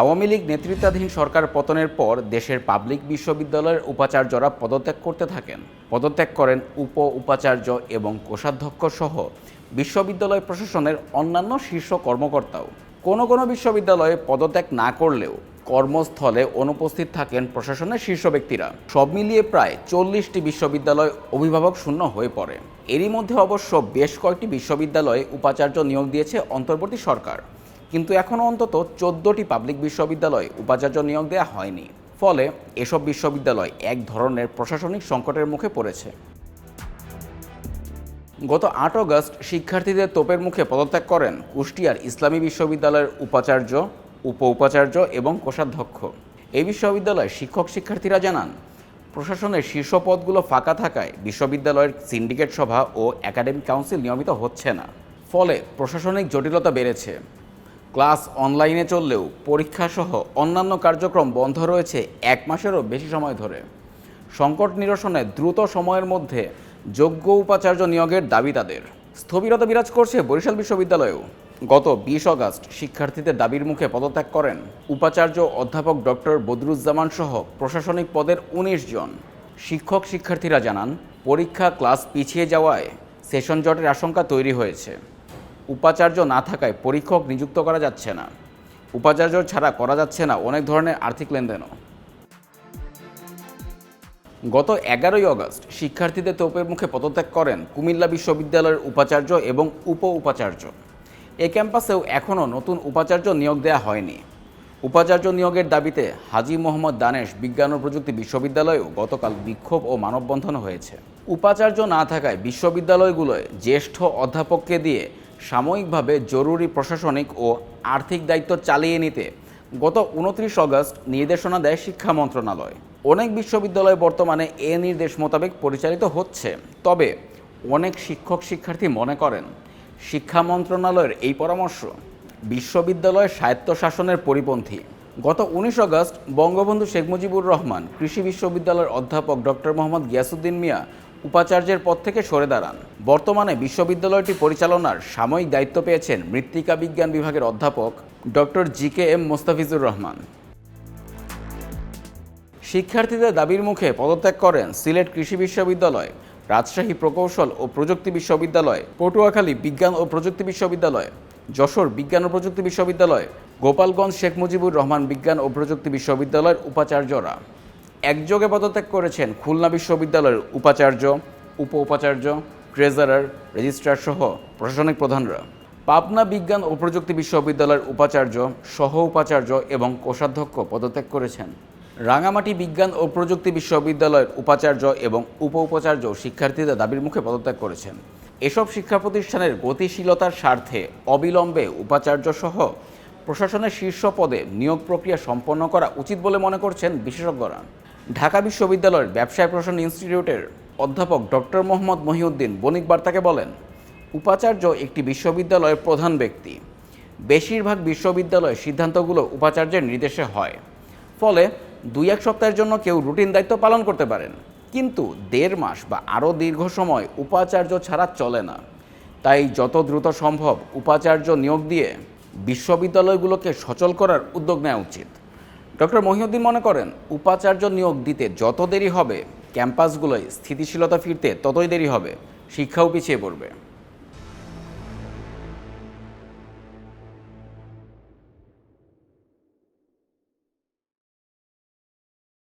আওয়ামী লীগ নেতৃত্বাধীন সরকার পতনের পর দেশের পাবলিক বিশ্ববিদ্যালয়ের উপাচার্যরা পদত্যাগ করতে থাকেন। পদত্যাগ করেন উপ উপাচার্য এবং কোষাধ্যক্ষ সহ বিশ্ববিদ্যালয় প্রশাসনের অন্যান্য শীর্ষ কর্মকর্তাও। কোনো কোনো বিশ্ববিদ্যালয়ে পদত্যাগ না করলেও কর্মস্থলে অনুপস্থিত থাকেন প্রশাসনের শীর্ষ ব্যক্তিরা। সব মিলিয়ে প্রায় চল্লিশটি বিশ্ববিদ্যালয় অভিভাবক শূন্য হয়ে পড়ে। এরই মধ্যে অবশ্য বেশ কয়েকটি বিশ্ববিদ্যালয়ে উপাচার্য নিয়োগ দিয়েছে অন্তর্বর্তী সরকার। কিন্তু এখনও অন্তত চোদ্দোটি পাবলিক বিশ্ববিদ্যালয়ে উপাচার্য নিয়োগ দেওয়া হয়নি। ফলে এসব বিশ্ববিদ্যালয় এক ধরনের প্রশাসনিক সংকটের মুখে পড়েছে। গত আট অগস্ট শিক্ষার্থীদের তোপের মুখে পদত্যাগ করেন কুষ্টিয়ার ইসলামী বিশ্ববিদ্যালয়ের উপাচার্য উপ উপাচার্য এবং কোষাধ্যক্ষ। এই বিশ্ববিদ্যালয়ের শিক্ষক শিক্ষার্থীরা জানান, প্রশাসনের শীর্ষ পদগুলো ফাঁকা থাকায় বিশ্ববিদ্যালয়ের সিন্ডিকেট সভা ও একাডেমিক কাউন্সিল নিয়মিত হচ্ছে না। ফলে প্রশাসনিক জটিলতা বেড়েছে। ক্লাস অনলাইনে চললেও পরীক্ষাসহ অন্যান্য কার্যক্রম বন্ধ রয়েছে এক মাসেরও বেশি সময় ধরে। সংকট নিরসনে দ্রুত সময়ের মধ্যে যোগ্য উপাচার্য নিয়োগের দাবি তাদের। স্থবিরতা বিরাজ করছে বরিশাল বিশ্ববিদ্যালয়েও। গত বিশ অগাস্ট শিক্ষার্থীদের দাবির মুখে পদত্যাগ করেন উপাচার্য অধ্যাপক ডক্টর বদরুজ্জামান সহ প্রশাসনিক পদের ১৯ জন। শিক্ষক শিক্ষার্থীরা জানান, পরীক্ষা ক্লাস পিছিয়ে যাওয়ায় সেশন জটের আশঙ্কা তৈরি হয়েছে। উপাচার্য না থাকায় পরীক্ষক নিযুক্ত করা যাচ্ছে না। উপাচার্য ছাড়া করা যাচ্ছে না অনেক ধরনের আর্থিক লেনদেনও। গত এগারোই আগস্ট শিক্ষার্থীদের তোপের মুখে পদত্যাগ করেন কুমিল্লা বিশ্ববিদ্যালয়ের উপাচার্য এবং উপ উপাচার্য এ ক্যাম্পাসেও এখনও নতুন উপাচার্য নিয়োগ দেওয়া হয়নি। উপাচার্য নিয়োগের দাবিতে হাজি মোহাম্মদ দানেশ বিজ্ঞান ও প্রযুক্তি বিশ্ববিদ্যালয়েও গতকাল বিক্ষোভ ও মানববন্ধন হয়েছে। উপাচার্য না থাকায় বিশ্ববিদ্যালয়গুলোয় জ্যেষ্ঠ অধ্যাপককে দিয়ে সাময়িকভাবে জরুরি প্রশাসনিক ও আর্থিক দায়িত্ব চালিয়ে নিতে গত উনত্রিশ অগস্ট নির্দেশনা দেয় শিক্ষা মন্ত্রণালয়। অনেক বিশ্ববিদ্যালয় বর্তমানে এ নির্দেশ মোতাবেক পরিচালিত হচ্ছে, তবে অনেক শিক্ষক শিক্ষার্থী মনে করেন, শিক্ষা মন্ত্রণালয়ের এই পরামর্শ বিশ্ববিদ্যালয় স্বায়ত্তশাসনের পরিপন্থী। গত উনিশ আগস্ট বঙ্গবন্ধু শেখ মুজিবুর রহমান কৃষি বিশ্ববিদ্যালয়ের অধ্যাপক ডক্টর মোহাম্মদ গিয়াসুদ্দিন মিয়া উপাচার্যের পদ থেকে সরে দাঁড়ান। বর্তমানে বিশ্ববিদ্যালয়টি পরিচালনার সাময়িক দায়িত্ব পেয়েছেন মৃত্তিকা বিজ্ঞান বিভাগের অধ্যাপক doctor G K M Mostafizur Rahman. শিক্ষার্থীদের দাবির মুখে পদত্যাগ করেন সিলেট কৃষি বিশ্ববিদ্যালয়, রাজশাহী প্রকৌশল ও প্রযুক্তি বিশ্ববিদ্যালয়, পটুয়াখালী বিজ্ঞান ও প্রযুক্তি বিশ্ববিদ্যালয়, যশোর বিজ্ঞান ও প্রযুক্তি বিশ্ববিদ্যালয়, গোপালগঞ্জ শেখ মুজিবুর রহমান বিজ্ঞান ও প্রযুক্তি বিশ্ববিদ্যালয়ের উপাচার্যরা। একযোগে পদত্যাগ করেছেন খুলনা বিশ্ববিদ্যালয়ের উপাচার্য উপ উপাচার্য ট্রেজারার, রেজিস্ট্রার সহ প্রশাসনিক প্রধানরা। পাবনা বিজ্ঞান ও প্রযুক্তি বিশ্ববিদ্যালয়ের উপাচার্য, সহ উপাচার্য এবং কোষাধ্যক্ষ পদত্যাগ করেছেন। রাঙামাটি বিজ্ঞান ও প্রযুক্তি বিশ্ববিদ্যালয়ের উপাচার্য এবং উপ উপাচার্য শিক্ষার্থীদের দাবির মুখে পদত্যাগ করেছেন। এসব শিক্ষা প্রতিষ্ঠানের গতিশীলতার স্বার্থে অবিলম্বে উপাচার্য সহ প্রশাসনের শীর্ষ পদে নিয়োগ প্রক্রিয়া সম্পন্ন করা উচিত বলে মনে করছেন বিশেষজ্ঞরা। ঢাকা বিশ্ববিদ্যালয়ের ব্যবসায় প্রশাসন ইনস্টিটিউটের অধ্যাপক ডক্টর মোহাম্মদ মহিউদ্দিন বণিক বার্তাকে বলেন, উপাচার্য একটি বিশ্ববিদ্যালয়ের প্রধান ব্যক্তি। বেশিরভাগ বিশ্ববিদ্যালয়ের সিদ্ধান্তগুলো উপাচার্যের নির্দেশে হয়। ফলে দুই এক সপ্তাহের জন্য কেউ রুটিন দায়িত্ব পালন করতে পারেন। কিন্তু দেড় মাস বা আরও দীর্ঘ সময় উপাচার্য ছাড়া চলে না। তাই যত দ্রুত সম্ভব উপাচার্য নিয়োগ দিয়ে বিশ্ববিদ্যালয়গুলোকে সচল করার উদ্যোগ নেওয়া উচিত। ডক্টর মহিউদ্দিন মনে করেন, উপাচার্য নিয়োগ দিতে যত দেরি হবে, ক্যাম্পাসগুলোয় স্থিতিশীলতা ফিরতে ততই দেরি হবে, শিক্ষাও পিছিয়ে পড়বে।